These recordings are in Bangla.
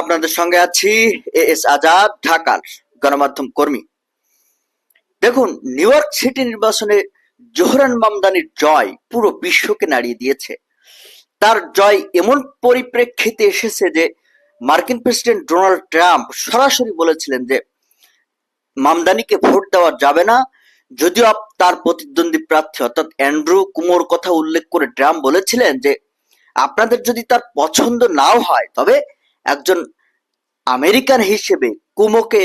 আপনাদের সঙ্গে আছি এ এস আজাদ, ঢাকার গণমাধ্যম কর্মী। দেখুন, নিউ ইয়র্ক সিটি নির্বাচনে জোহরান মামদানির জয় পুরো বিশ্বকে নাড়িয়ে দিয়েছে। তার জয় এমন পরিপ্রেক্ষিতে এসেছে যে, মার্কিন প্রেসিডেন্ট ডোনাল্ড ট্রাম্প সরাসরি বলেছিলেন যে, মামদানিকে ভোট দেওয়া যাবে না, যদিও তার প্রতিদ্বন্দ্বী প্রার্থী অর্থাৎ অ্যান্ড্রু কুমোর কথা উল্লেখ করে ট্রাম্প বলেছিলেন যে, আপনাদের যদি তার পছন্দ নাও হয়, তবে একজন আমেরিকান হিসেবে কুমোকে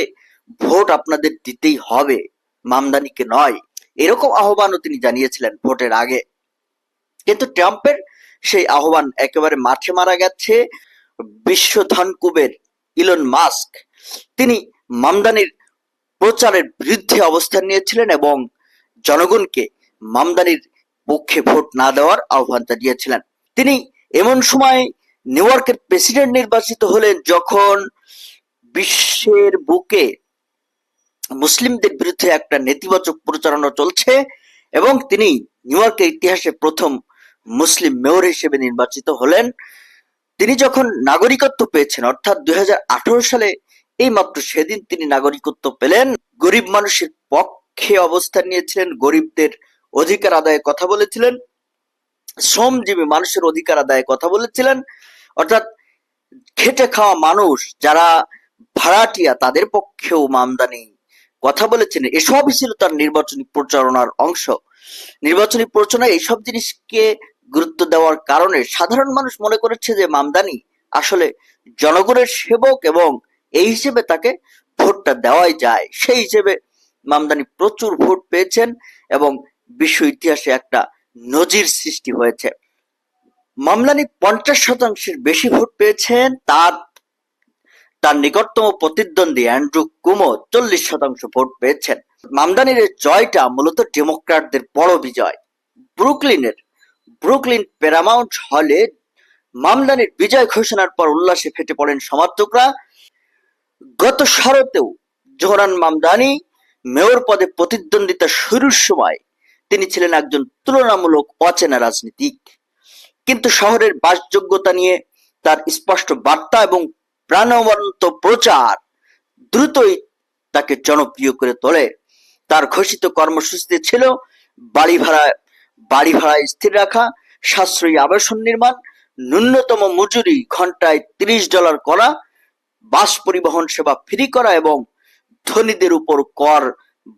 ভোট আপনাদের দিতেই হবে, মামদানিকে নয়। এরকম আহ্বানও তিনি জানিয়েছিলেন ভোটের আগে। কিন্তু ট্রাম্পের সেই আহ্বান একেবারে মাঠে মারা গেছে। বিশ্ব ধনকুবের ইলন মাস্ক। তিনি মামদানির প্রচারের বিরুদ্ধে অবস্থান নিয়েছিলেন এবং জনগণকে মামদানির পক্ষে ভোট না দেওয়ার আহ্বান জানিয়েছিলেন। তিনি এমন সময় নিউ ইয়র্কের প্রেসিডেন্ট নির্বাচিত হলেন যখন বিশ্বের বুকে মুসলিমদের বিরুদ্ধে একটা নেতিবাচক প্রচারণা চলছে এবং তিনি নিউ ইয়র্কের ইতিহাসে প্রথম মুসলিম মেয়র হিসেবে নির্বাচিত হলেন। তিনি যখন নাগরিকত্ব পেয়েছেন, অর্থাৎ দুই হাজার আঠারো সালে এই মাত্র সেদিন তিনি নাগরিকত্ব পেলেন। গরিব মানুষের পক্ষে অবস্থান নিয়েছিলেন, গরিবদের অধিকার আদায়ে কথা বলেছিলেন, শ্রমজীবী মানুষের অধিকার আদায়ে কথা বলেছিলেন। অর্থাৎ খেটে খাওয়া মানুষ যারা ভাড়াটিয়া, তাদের পক্ষেও মামদানি কথা বলেছেন, এসবই ছিল তার নির্বাচনী প্রচারণার অংশ। নির্বাচনী প্রচারণায় এইসব জিনিসকে গুরুত্ব দেওয়ার কারণে সাধারণ মানুষ মনে করেছে যে মামদানি আসলে জনগণের সেবক এবং এই হিসেবে তাকে ভোটটা দেওয়াই যায়। সেই হিসেবে মামদানি প্রচুর ভোট পেয়েছেন এবং বিশ্ব ইতিহাসে একটা নজির সৃষ্টি হয়েছে। মামলানি পঞ্চাশ শতাংশের বেশি ভোট পেয়েছেন তার তার নিকটতম প্রতিদ্বন্দ্বী অ্যান্ড্রু কুমো চল্লিশ শতাংশ ভোট পেয়েছেন। মামদানির জয়টা মূলত ডেমোক্র্যাটদের বড় বিজয়। ব্রুকলিনের, ব্রুকলিন প্যারামাউন্ট হলে মামদানির বিজয় ঘোষণার পর উল্লাসে ফেটে পড়েন সমর্থকরা। গত শরতেও জোহরান মামদানি মেয়র পদে প্রতিদ্বন্দ্বিতা শুরুর সময় তিনি ছিলেন একজন তুলনামূলক অচেনা রাজনীতিক। কিন্তু শহরের বাসযোগ্যতা নিয়ে তার স্পষ্ট বার্তা এবং প্রাণবন্ত প্রচার দ্রুতই তাকে জনপ্রিয় করে তোলে। তার ঘোষিত কর্মসূচিতে ছিল বাড়ি ভাড়া বাড়ি ভাড়া স্থির রাখা, সাশ্রয়ী আবাসন নির্মাণ, ন্যূনতম মজুরি, ঘন্টায় তিরিশ ডলার করা, বাস পরিবহন সেবা ফ্রি করা এবং ধনীদের উপর কর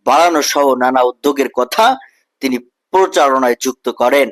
বাড়ানো সহ নানা উদ্যোগের কথা তিনি প্রচারণায় যুক্ত করেন।